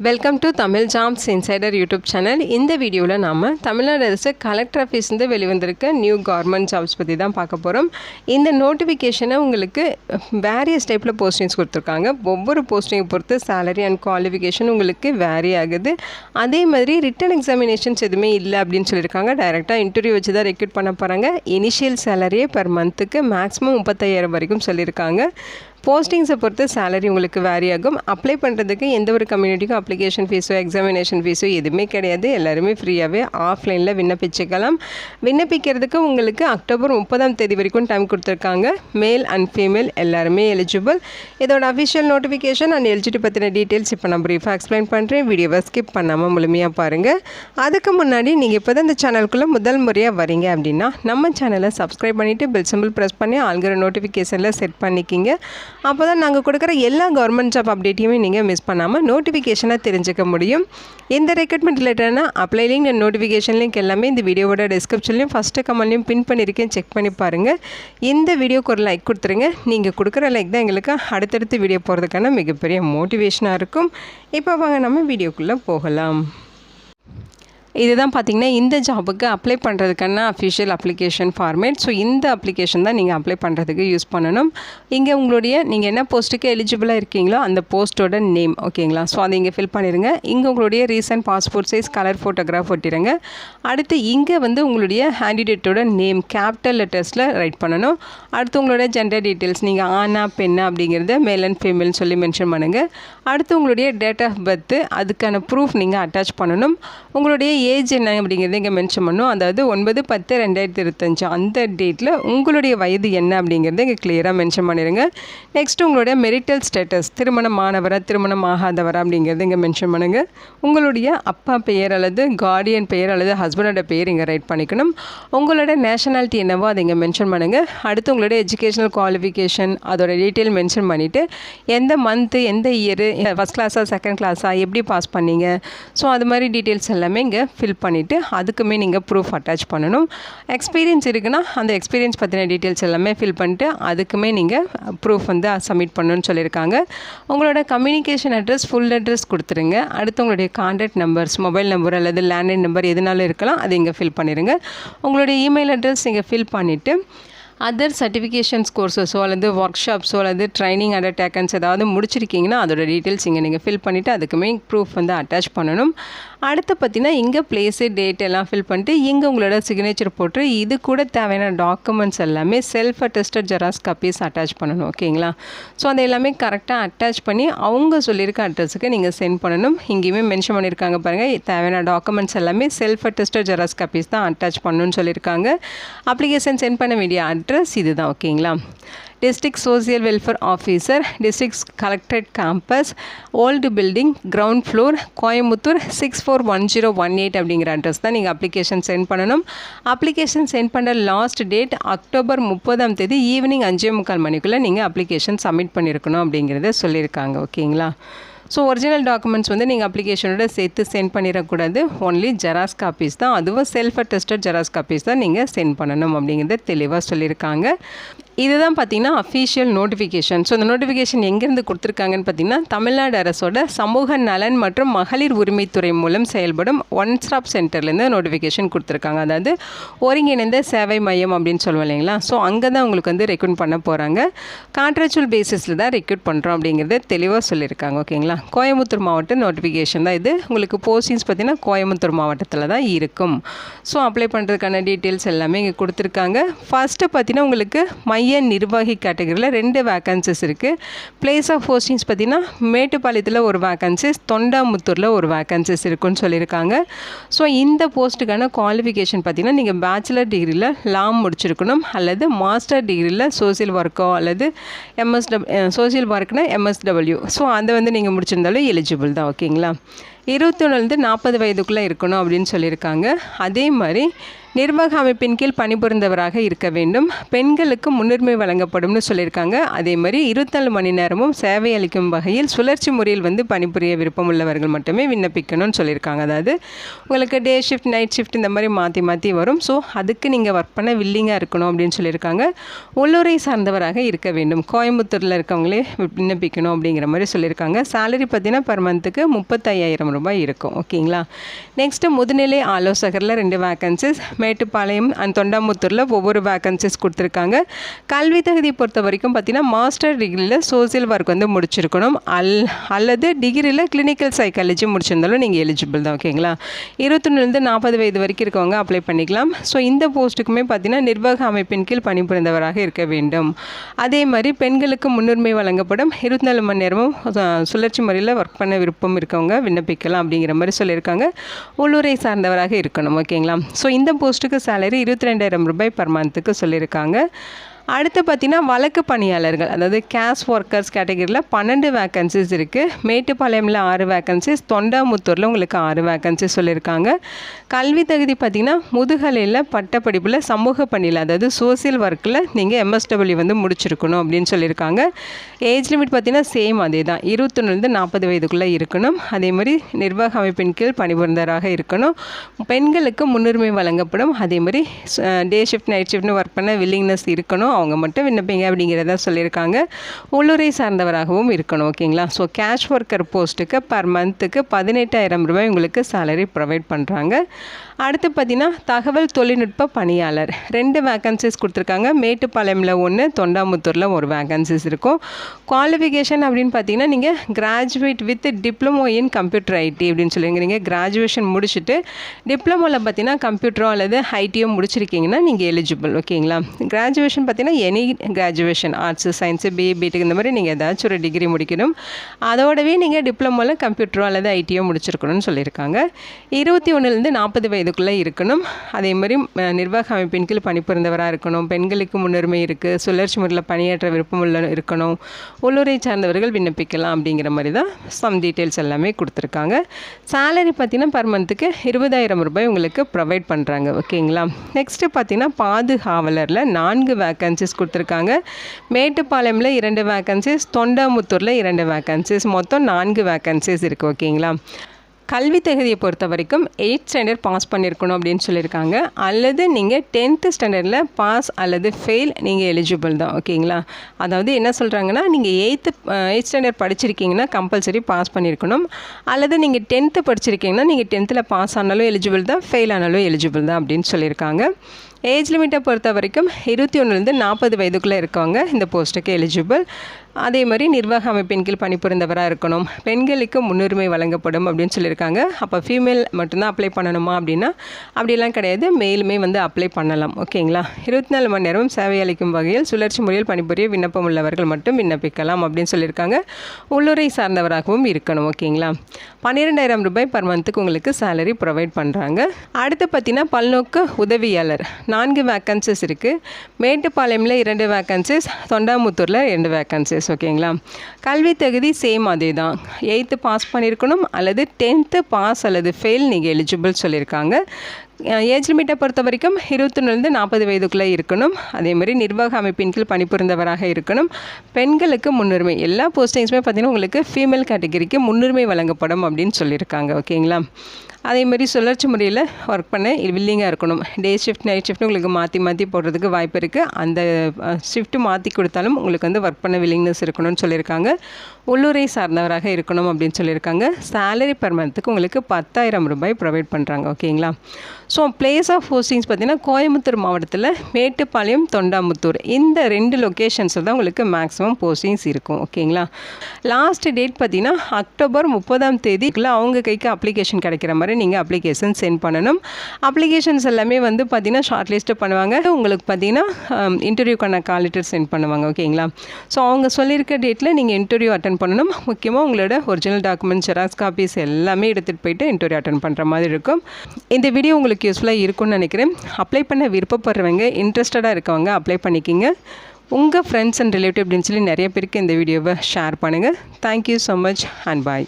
Welcome to Tamil jams insider YouTube channel இந்த வீடியோவில் நாம் தமிழ்நாடு அரசு கலெக்டர் ஆஃபீஸ்லேருந்து வெளிவந்திருக்க நியூ கவர்மெண்ட் ஜாப்ஸ் பற்றி தான் பார்க்க போகிறோம் இந்த நோட்டிஃபிகேஷனை உங்களுக்கு வேரியஸ் டைப்பில் போஸ்டிங்ஸ் கொடுத்துருக்காங்க. ஒவ்வொரு போஸ்டிங்கை பொறுத்து சேலரி அண்ட் குவாலிஃபிகேஷன் உங்களுக்கு வேரி ஆகுது. அதே மாதிரி ரிட்டன் எக்ஸாமினேஷன்ஸ் எதுவுமே இல்லை அப்படின்னு சொல்லியிருக்காங்க. டைரெக்டாக இன்டர்வியூ வச்சு தான் ரெக்ரூட் பண்ண போகிறாங்க இனிஷியல் சேலரியே பர் மந்த்துக்கு மேக்ஸிமம் முப்பத்தையாயிரம் வரைக்கும் சொல்லியிருக்காங்க. போஸ்டிங்ஸை பொறுத்து சேலரி உங்களுக்கு வேரி ஆகும். அப்ளை பண்ணுறதுக்கு எந்த ஒரு கம்யூனிட்டிக்கும் அப்ளிகேஷன் ஃபீஸோ எக்ஸாமினேஷன் ஃபீஸோ எதுவுமே கிடையாது. எல்லாருமே ஃப்ரீயாகவே ஆஃப்லைனில் விண்ணப்பிச்சுக்கலாம். விண்ணப்பிக்கிறதுக்கு உங்களுக்கு அக்டோபர் முப்பதாம் தேதி வரைக்கும் டைம் கொடுத்துருக்காங்க. மேல் அண்ட் ஃபீமேல் எல்லாருமே எலிஜிபிள் இதோட அஃபிஷியல் நோட்டிஃபிகேஷன் அண்ட் எலிஜிட்டி பற்றின டீட்டெயில்ஸ் இப்போ நான் ப்ரீஃபாக எக்ஸ்பிளைன் பண்ணுறேன் வீடியோவை ஸ்கிப் பண்ணாமல் முழுமையாக பாருங்கள் அதுக்கு முன்னாடி நீங்கள் இப்போ தான் இந்த சேனலுக்குள்ளே முதல் முறையாக வரீங்க அப்படின்னா நம்ம சேனலை சப்ஸ்கிரைப் பண்ணிவிட்டு பெல் சிம்பிள் ப்ரெஸ் பண்ணி ஆல்கிற நோட்டிஃபிகேஷனில் செட் பண்ணிக்கிங்க. அப்போ தான் நாங்கள் கொடுக்குற எல்லா கவர்மெண்ட் ஜாப் அப்டேட்டையுமே நீங்கள் மிஸ் பண்ணாமல் நோட்டிஃபிகேஷனாக தெரிஞ்சுக்க முடியும். இந்த ரெக்ரூட்மெண்ட் ரிலேட்டடான apply link and notification link எல்லாமே இந்த வீடியோவோட டிஸ்கிரிப்ஷன்லையும் ஃபஸ்ட்டு கமெண்ட்லையும் பின் பண்ணியிருக்கேன் செக் பண்ணி பாருங்கள் இந்த வீடியோக்கு ஒரு லைக் கொடுத்துருங்க. நீங்கள் கொடுக்குற லைக் தான் எங்களுக்கு அடுத்தடுத்து வீடியோ போகிறதுக்கான மிகப்பெரிய மோட்டிவேஷனாக இருக்கும். இப்போ வாங்க நம்ம வீடியோக்குள்ளே போகலாம். இதுதான் பார்த்தீங்கன்னா இந்த ஜாபுக்கு அப்ளை பண்ணுறதுக்கான அஃபிஷியல் அப்ளிகேஷன் ஃபார்மேட் ஸோ இந்த அப்ளிகேஷன் தான் நீங்கள் அப்ளை பண்ணுறதுக்கு யூஸ் பண்ணணும். இங்கே உங்களுடைய நீங்கள் என்ன போஸ்ட்டுக்கு எலிஜிபிளாக இருக்கீங்களோ அந்த போஸ்ட்டோட நேம் ஓகேங்களா ஸோ அதை இங்கே ஃபில் பண்ணிடுங்க இங்கே உங்களுடைய recent passport size colour photograph ஒட்டிடுங்க அடுத்து இங்கே வந்து உங்களுடைய ஹேண்டிடேட்டோட நேம் கேபிட்டல் லெட்டர்ஸில் ரைட் பண்ணணும். அடுத்து உங்களுடைய ஜெண்டர் டீட்டெயில்ஸ் நீங்கள் ஆனா பெண்ணா அப்படிங்கிறத மேல் அண்ட் ஃபீமேல்னு சொல்லி மென்ஷன் பண்ணுங்கள் அடுத்து உங்களுடைய டேட் ஆஃப் பர்த்து அதுக்கான ப்ரூஃப் நீங்கள் அட்டாச் பண்ணணும். உங்களுடைய ஏஜ் என்ன அப்படிங்கிறது இங்கே மென்ஷன் பண்ணும். அதாவது ஒன்பது பத்து ரெண்டாயிரத்தி இருபத்தஞ்சு அந்த டேட்டில் உங்களுடைய வயது என்ன அப்படிங்கிறது இங்கே கிளியராக மென்ஷன் பண்ணிடுங்க நெக்ஸ்ட் உங்களுடைய மெரிட்டல் ஸ்டேட்டஸ் திருமணம் ஆனவரா திருமணம் ஆகாதவரா அப்படிங்கிறது இங்கே மென்ஷன் பண்ணுங்கள் உங்களுடைய அப்பா பெயர் அல்லது கார்டியன் பெயர் அல்லது ஹஸ்பண்டோட பெயர் இங்கே ரைட் பண்ணிக்கணும். உங்களோட நேஷனாலிட்டி என்னவோ அதை இங்கே மென்ஷன் பண்ணுங்கள் அடுத்து உங்களுடைய எஜுகேஷனல் குவாலிஃபிகேஷன் அதோட டீட்டெயில் மென்ஷன் பண்ணிவிட்டு எந்த மந்த்து எந்த இயரு ஃபஸ்ட் கிளாஸாக செகண்ட் கிளாஸாக எப்படி பாஸ் பண்ணீங்க? ஸோ அது மாதிரி டீட்டெயில்ஸ் எல்லாமே இங்கே ஃபில் பண்ணிவிட்டு அதுக்குமே நீங்கள் ப்ரூஃப் அட்டாச் பண்ணணும். எக்ஸ்பீரியன்ஸ் இருக்குன்னா அந்த எக்ஸ்பீரியன்ஸ் பற்றின டீட்டெயில்ஸ் எல்லாமே ஃபில் பண்ணிட்டு அதுக்குமே நீங்கள் ப்ரூஃப் வந்து சப்மிட் பண்ணணும்னு சொல்லியிருக்காங்க. உங்களோட கம்யூனிகேஷன் அட்ரஸ் ஃபுல் அட்ரஸ் கொடுத்துருங்க. அடுத்து உங்களுடைய கான்டாக்ட் நம்பர்ஸ் மொபைல் நம்பர் அல்லது லேண்ட்லைன் நம்பர் எதுனாலும் இருக்கலாம் அதை இங்கே ஃபில் பண்ணிடுங்க உங்களுடைய இமெயில் அட்ரஸ் இங்கே ஃபில் பண்ணிவிட்டு அதர் சர்டிஃபிகேஷன்ஸ் கோர்ஸஸோ அல்லது ஒர்க் ஷாப்ஸோ அல்லது ட்ரைனிங் அண்ட் டேக்கன்ஸ் ஏதாவது முடிச்சிருக்கீங்கன்னா அதோட டீட்டெயில்ஸ் இங்கே நீங்கள் ஃபில் பண்ணிவிட்டு அதுக்குமே ப்ரூஃப் வந்து அட்டாச் பண்ணணும். அடுத்து பார்த்தீங்கன்னா இங்கே பிளேஸு டேட் எல்லாம் ஃபில் பண்ணிட்டு இங்கே உங்களோட சிக்னேச்சர் போட்டு இது கூட தேவையான டாக்குமெண்ட்ஸ் எல்லாமே self attested xerox copies attach பண்ணணும் ஓகேங்களா ஸோ அதை எல்லாமே கரெக்டாக அட்டாச் பண்ணி அவங்க சொல்லியிருக்க அட்ரஸுக்கு நீங்கள் சென்ட் பண்ணணும். இங்கேயுமே மென்ஷன் பண்ணியிருக்காங்க பாருங்கள் தேவையான டாக்குமெண்ட்ஸ் எல்லாமே செல்ஃப் அட்டஸ்டட் ஜெராக்ஸ் காப்பீஸ் தான் அட்டாச் பண்ணணும்னு சொல்லியிருக்காங்க. அப்ளிகேஷன் சென்ட் பண்ண வேண்டிய அட்ரஸ் இது தான் ஓகேங்களா? District social welfare officer district collectorate campus old building ground floor Coimbatore six four one zero one eight அப்படிங்கிற அட்ரஸ் தான் நீங்கள் அப்ளிகேஷன் சென்ட் பண்ணணும். அப்ளிகேஷன் சென்ட் பண்ணுற லாஸ்ட் டேட் அக்டோபர் முப்பதாம் தேதி ஈவினிங் அஞ்சே முக்கால் மணிக்குள்ளே நீங்கள் அப்ளிகேஷன் சப்மிட் பண்ணியிருக்கணும் அப்படிங்கிறத சொல்லியிருக்காங்க ஓகேங்களா? ஸோ ஒரிஜினல் டாக்குமெண்ட்ஸ் வந்து நீங்கள் அப்ளிகேஷனோட சேர்த்து சென்ட் பண்ணிடக்கூடாது. ஒன்லி ஜெராக்ஸ் காப்பீஸ் தான். அதுவும் செல்ஃப் அட்டஸ்டட் ஜெராக்ஸ் காப்பீஸ் தான் நீங்கள் சென்ட் பண்ணணும் அப்படிங்கிறத தெளிவாக சொல்லியிருக்காங்க. இதுதான் பார்த்தீங்கன்னா அஃபீஷியல் நோட்டிஃபிகேஷன் ஸோ இந்த நோட்டிஃபிகேஷன் எங்கேருந்து கொடுத்துருக்காங்கன்னு பார்த்தீங்கன்னா தமிழ்நாடு அரசோட சமூக நலன் மற்றும் மகளிர் உரிமைத்துறை மூலம் செயல்படும் ஒன் ஸ்டாப் சென்டர்லேருந்து நோட்டிஃபிகேஷன் கொடுத்துருக்காங்க. அதாவது ஒருங்கிணைந்த சேவை மையம் அப்படின்னு சொல்லுவோம் இல்லைங்களா? ஸோ அங்கே தான் உங்களுக்கு வந்து ரெக்ரூட் பண்ண போகிறாங்க கான்ட்ராக்சுவல் பேசிஸில் தான் ரெக்ரூட் பண்ணுறோம் அப்படிங்கிறத தெளிவாக சொல்லியிருக்காங்க. ஓகேங்களா? கோயம்புத்தூர் மாவட்ட நோட்டிஃபிகேஷன் தான் இது. உங்களுக்கு போஸ்டிங்ஸ் பார்த்தீங்கன்னா கோயம்புத்தூர் மாவட்டத்தில் தான் இருக்கும். ஸோ அப்ளை பண்ணுறதுக்கான டீட்டெயில்ஸ் எல்லாமே இங்கே கொடுத்துருக்காங்க. ஃபஸ்ட்டு பார்த்தீங்கன்னா உங்களுக்கு மை மைய நிர்வாகி கேட்டகரியில் ரெண்டு வேக்கன்சிஸ் இருக்குது பிளேஸ் ஆஃப் போஸ்டிங்ஸ் பார்த்தீங்கன்னா மேட்டுப்பாளையத்தில் ஒரு வேக்கன்சிஸ் தொண்டாமுத்தூரில் ஒரு வேக்கன்சிஸ் இருக்குன்னு சொல்லியிருக்காங்க. ஸோ இந்த போஸ்ட்டுக்கான குவாலிஃபிகேஷன் பார்த்தீங்கன்னா நீங்கள் பேச்சுலர் டிகிரியில் லாம் முடிச்சிருக்கணும் அல்லது மாஸ்டர் டிகிரியில் சோசியல் ஒர்க்கோ அல்லது எம்எஸ்டப் சோசியல் ஒர்க்னா எம்எஸ்டபிள்யூ ஸோ அதை வந்து நீங்கள் முடிச்சிருந்தாலும் எலிஜிபிள் தான் ஓகேங்களா இருபத்தொன்னுலேருந்து நாற்பது வயதுக்குள்ளே இருக்கணும் அப்படின்னு சொல்லியிருக்காங்க. அதே மாதிரி நிர்வாக அமைப்பின் கீழ் பணிபுரிந்தவராக இருக்க வேண்டும். பெண்களுக்கு முன்னுரிமை வழங்கப்படும்னு சொல்லியிருக்காங்க. அதே மாதிரி இருபத்தாலு மணி நேரமும் சேவை அளிக்கும் வகையில் சுழற்சி முறையில் வந்து பணிபுரிய விருப்பம் உள்ளவர்கள் மட்டுமே விண்ணப்பிக்கணும்னு சொல்லியிருக்காங்க. அதாவது உங்களுக்கு டே ஷிஃப்ட் நைட் ஷிஃப்ட் இந்த மாதிரி மாற்றி மாற்றி வரும். ஸோ அதுக்கு நீங்கள் ஒர்க் பண்ண வில்லிங்காக இருக்கணும் அப்படின்னு சொல்லியிருக்காங்க. உள்ளூரை சார்ந்தவராக இருக்க வேண்டும். கோயம்புத்தூரில் இருக்கவங்களே விண்ணப்பிக்கணும் அப்படிங்கிற மாதிரி சொல்லியிருக்காங்க. சேலரி பார்த்தீங்கன்னா பர் மந்த்துக்கு முப்பத்தையாயிரம் ரூபாய் இருக்கும். ஓகேங்களா நெக்ஸ்ட்டு முதுநிலை ஆலோசகரில் ரெண்டு வேக்கன்சிஸ் மேட்டுப்பாளையம் அண்ட் தொண்டாமுத்தூரில் ஒவ்வொரு வேக்கன்சிஸ் கொடுத்துருக்காங்க. கல்வி தகுதியை பொறுத்த வரைக்கும் பார்த்தீங்கன்னா மாஸ்டர் டிகிரியில் சோசியல் ஒர்க் வந்து முடிச்சிருக்கணும். அல் அல்லது டிகிரியில் கிளினிக்கல் சைக்காலஜி முடிச்சிருந்தாலும் நீங்கள் எலிஜிபிள் தான் ஓகேங்களா இருபத்தொன்னுலேருந்து நாற்பது வயது வரைக்கும் இருக்கவங்க அப்ளை பண்ணிக்கலாம். ஸோ இந்த போஸ்ட்டுக்குமே பார்த்தீங்கன்னா நிர்வாக அமைப்பின் கீழ் பணிபுரிந்தவராக இருக்க வேண்டும். அதே மாதிரி பெண்களுக்கு முன்னுரிமை வழங்கப்படும். இருபத்தி நாலு மணி நேரமும் சுழற்சி முறையில் ஒர்க் பண்ண விருப்பம் இருக்கவங்க விண்ணப்பிக்கலாம் அப்படிங்கிற மாதிரி சொல்லியிருக்காங்க. உள்ளூரை சார்ந்தவராக இருக்கணும் ஓகேங்களா ஸோ இந்த போஸ்ட் போஸ்ட்டுக்கு சேலரி இருபத்தி ரெண்டாயிரம் ரூபாய் பர் மந்த்துக்கு சொல்லியிருக்காங்க. அடுத்து பார்த்தீங்கன்னா வழக்கு பணியாளர்கள் அதாவது கேஸ் ஒர்க்கர்ஸ் கேட்டகரியில் பன்னெண்டு வேக்கன்சிஸ் இருக்குது மேட்டுப்பாளையமில் ஆறு வேக்கன்சிஸ் தொண்டாமுத்தூரில் உங்களுக்கு ஆறு வேக்கன்சிஸ் சொல்லியிருக்காங்க. கல்வி தகுதி பார்த்திங்கன்னா முதுகலையில் பட்டப்படிப்பில் சமூக பணியில் அதாவது சோசியல் ஒர்க்கில் நீங்கள் எம்எஸ்டபிள்யூ வந்து முடிச்சிருக்கணும் அப்படின்னு சொல்லியிருக்காங்க. ஏஜ் லிமிட் பார்த்தீங்கன்னா சேம் அதே தான் இருபத்தொன்னுலேருந்து நாற்பது வயதுக்குள்ளே இருக்கணும். அதே மாதிரி நிர்வாக அமைப்பின் கீழ் பணிபுரிந்தராக இருக்கணும். பெண்களுக்கு முன்னுரிமை வழங்கப்படும். அதே மாதிரி டே ஷிஃப்ட் நைட் ஷிஃப்ட்னு ஒர்க் பண்ண வில்லிங்னஸ் இருக்கணும். அவங்க மட்டும் விண்ணப்பிங்க அப்படிங்கிறத சொல்லியிருக்காங்க. உள்ளூரை சார்ந்தவராகவும் இருக்கணும் ஓகேங்களா? ஸோ கேஷ் ஒர்க்கர் போஸ்ட்டுக்கு பர் மந்த்துக்கு பதினெட்டாயிரம் ரூபாய் உங்களுக்கு சேலரி ப்ரொவைட் பண்ணுறாங்க அடுத்து பார்த்தீங்கன்னா தகவல் தொழில்நுட்ப பணியாளர். ரெண்டு வேக்கன்சிஸ் கொடுத்துருக்காங்க. மேட்டுப்பாளையமில் ஒன்று தொண்டாமுத்தூரில் ஒரு வேக்கன்சிஸ் இருக்கும். குவாலிஃபிகேஷன் அப்படின்னு பார்த்தீங்கன்னா நீங்கள் graduate with diploma in computer IT அப்படின்னு சொல்லுவீங்க நீங்கள் கிராஜுவேஷன் முடிச்சுட்டு டிப்ளமோவில் பார்த்தீங்கன்னா கம்ப்யூட்டரோ அல்லது ஐடியோ முடிச்சிருக்கீங்கன்னா நீங்கள் எலிஜிபிள் ஓகேங்களா கிராஜுவேஷன் பார்த்தீங்கன்னா any graduation arts science BA BTech இந்த மாதிரி நீங்கள் ஏதாச்சும் ஒரு டிகிரி முடிக்கணும். அதோடவே நீங்கள் டிப்ளமோவில் கம்ப்யூட்டரோ அல்லது ஐடியோ முடிச்சிருக்கணும்னு சொல்லியிருக்காங்க. இருபத்தி ஒன்றுலேருந்து நாற்பது வயது அதுக்குள்ளே இருக்கணும். அதே மாதிரி நிர்வாக அமைப்பின் கீழ் பணிபுரிந்தவராக இருக்கணும். பெண்களுக்கு முன்னுரிமை இருக்குது சுழற்சி முறையில் பணியாற்ற விருப்பம் உள்ள இருக்கணும். உள்ளூரை சார்ந்தவர்கள் விண்ணப்பிக்கலாம் அப்படிங்கிற மாதிரி தான் சம் டீட்டெயில்ஸ் எல்லாமே கொடுத்துருக்காங்க. சேலரி பார்த்தீங்கன்னா பர் மந்த்துக்கு இருபதாயிரம் ரூபாய் உங்களுக்கு ப்ரொவைட் பண்ணுறாங்க ஓகேங்களா? நெக்ஸ்ட்டு பார்த்தீங்கன்னா பாதுகாவலரில் நான்கு வேக்கன்சிஸ் கொடுத்துருக்காங்க. மேட்டுப்பாளையமில் இரண்டு வேக்கன்சிஸ் தொண்டாமுத்தூரில் இரண்டு வேக்கன்சிஸ் மொத்தம் நான்கு வேக்கன்சிஸ் இருக்குது ஓகேங்களா? கல்வி தகுதியை பொறுத்த வரைக்கும் எயிட் ஸ்டாண்டர்ட் பாஸ் பண்ணியிருக்கணும் அப்படின்னு சொல்லியிருக்காங்க. அல்லது நீங்கள் டென்த்து ஸ்டாண்டர்டில் பாஸ் அல்லது ஃபெயில் நீங்கள் எலிஜிபிள் தான். ஓகேங்களா? அதாவது என்ன சொல்கிறாங்கன்னா நீங்கள் எயித்து எயிட் ஸ்டாண்டர்ட் படிச்சிருக்கீங்கன்னா கம்பல்சரி பாஸ் பண்ணியிருக்கணும் அல்லது நீங்கள் டென்த்து படிச்சிருக்கீங்கன்னா நீங்கள் டென்த்தில் பாஸ் ஆனாலும் எலிஜிபிள் தான் ஃபெயில் ஆனாலும் எலிஜிபிள் தான் அப்படின்னு சொல்லியிருக்காங்க. ஏஜ் லிமிட்டை பொறுத்த வரைக்கும் இருபத்தி ஒன்றுலேருந்து நாற்பது வயதுக்குள்ளே இருக்கவங்க இந்த போஸ்ட்டுக்கு எலிஜிபிள் அதே மாதிரி நிர்வாக அமைப்பின் கீழ் பணிபுரிந்தவராக இருக்கணும். பெண்களுக்கு முன்னுரிமை வழங்கப்படும் அப்படின்னு சொல்லியிருக்காங்க. அப்போ ஃபீமேல் மட்டும்தான் அப்ளை பண்ணணுமா அப்படின்னா அப்படிலாம் கிடையாது. மேலுமே வந்து அப்ளை பண்ணலாம். ஓகேங்களா? இருபத்தி நாலு மணி நேரமும் சேவை அளிக்கும் வகையில் சுழற்சி முறையில் பணிபுரிய விண்ணப்பம் உள்ளவர்கள் மட்டும் விண்ணப்பிக்கலாம் அப்படின்னு சொல்லியிருக்காங்க. உள்ளூரை சார்ந்தவராகவும் இருக்கணும். ஓகேங்களா? பன்னிரெண்டாயிரம் ரூபாய் பர் மந்த்துக்கு உங்களுக்கு சேலரி ப்ரொவைட் பண்ணுறாங்க அடுத்து பார்த்தீங்கன்னா பல்நோக்கு உதவியாளர். நான்கு வேக்கன்சிஸ் இருக்குது மேட்டுப்பாளையமில் இரண்டு வேக்கன்சிஸ் தொண்டாமுத்தூரில் ரெண்டு வேக்கன்சிஸ் ஓகேங்களா? கல்வி தகுதி சேம் அதே தான் எயித்து பாஸ் பண்ணியிருக்கணும் அல்லது டென்த்து பாஸ் அல்லது ஃபெயில் நீங்கள் எலிஜிபிள் சொல்லியிருக்காங்க ஏஜ் லிமிட்டை பொறுத்த வரைக்கும் இருபத்தொன்னுலேருந்து நாற்பது வயதுக்குள்ளே இருக்கணும். அதே மாதிரி நிர்வாக அமைப்பின் கீழ் பணிபுரிந்தவராக இருக்கணும். பெண்களுக்கு முன்னுரிமை எல்லா போஸ்டிங்ஸுமே பார்த்தீங்கன்னா உங்களுக்கு ஃபீமேல் கேட்டகரிக்கு முன்னுரிமை வழங்கப்படும் அப்படின்னு சொல்லியிருக்காங்க ஓகேங்களா? அதேமாதிரி சுழற்சி முறையில் ஒர்க் பண்ண வில்லிங்காக இருக்கணும். டே ஷிஃப்ட் நைட் ஷிஃப்ட் உங்களுக்கு மாற்றி மாற்றி போடுறதுக்கு வாய்ப்பு இருக்குது அந்த ஷிஃப்ட்டு மாற்றி கொடுத்தாலும் உங்களுக்கு வந்து ஒர்க் பண்ண வில்லிங்னஸ் இருக்கணும்னு சொல்லியிருக்காங்க. உள்ளூரை சார்ந்தவராக இருக்கணும் அப்படின்னு சொல்லியிருக்காங்க. சேலரி பர் மந்த்துக்கு உங்களுக்கு பத்தாயிரம் ரூபாய் ப்ரொவைட் பண்ணுறாங்க ஓகேங்களா ஸோ பிளேஸ் ஆஃப் போஸ்டிங்ஸ் பார்த்தீங்கன்னா கோயம்புத்தூர் மாவட்டத்தில் மேட்டுப்பாளையம் தொண்டாமுத்தூர். இந்த ரெண்டு லொக்கேஷன்ஸில் தான் உங்களுக்கு மேக்ஸிமம் போஸ்டிங்ஸ் இருக்கும். ஓகேங்களா லாஸ்ட் டேட் பார்த்தீங்கன்னா அக்டோபர் முப்பதாம் தேதிக்குள்ளே அவங்க கைக்கு அப்ளிகேஷன் கிடைக்கிற மாதிரி நீங்கள் அப்ளிகேஷன் சென்ட் பண்ணணும். அப்ளிகேஷன்ஸ் எல்லாமே வந்து பார்த்தீங்கன்னா ஷார்ட் லிஸ்ட்டு பண்ணுவாங்க. உங்களுக்கு பார்த்தீங்கன்னா இன்டர்வியூக்கான கால் லெட்டர் சென்ட் பண்ணுவாங்க. ஓகேங்களா ஸோ அவங்க சொல்லியிருக்க டேட்டில் நீங்கள் இன்டர்வியூ அட்டன் பண்ணணும். முக்கியமாக உங்களோட ஒரிஜினல் டாக்குமெண்ட் ஜெராக்ஸ் காப்பீஸ் எல்லாமே எடுத்துகிட்டு போயிட்டு இன்டர்வியூ அட்டன் பண்ணுற மாதிரி இருக்கும். இந்த வீடியோ உங்களுக்கு யூஸ்ஃபுல்லாக இருக்கும்னு நினைக்கிறேன். அப்ளை பண்ண விருப்பப்படுறவங்க இன்ட்ரெஸ்டடாக இருக்கவங்க அப்ளை பண்ணிக்கிங்க. உங்கள் ஃப்ரெண்ட்ஸ் அண்ட் ரிலேட்டிவ் அப்படின்னு சொல்லி நிறைய பேருக்கு இந்த வீடியோவை ஷேர் பண்ணுங்கள் thank you so much and bye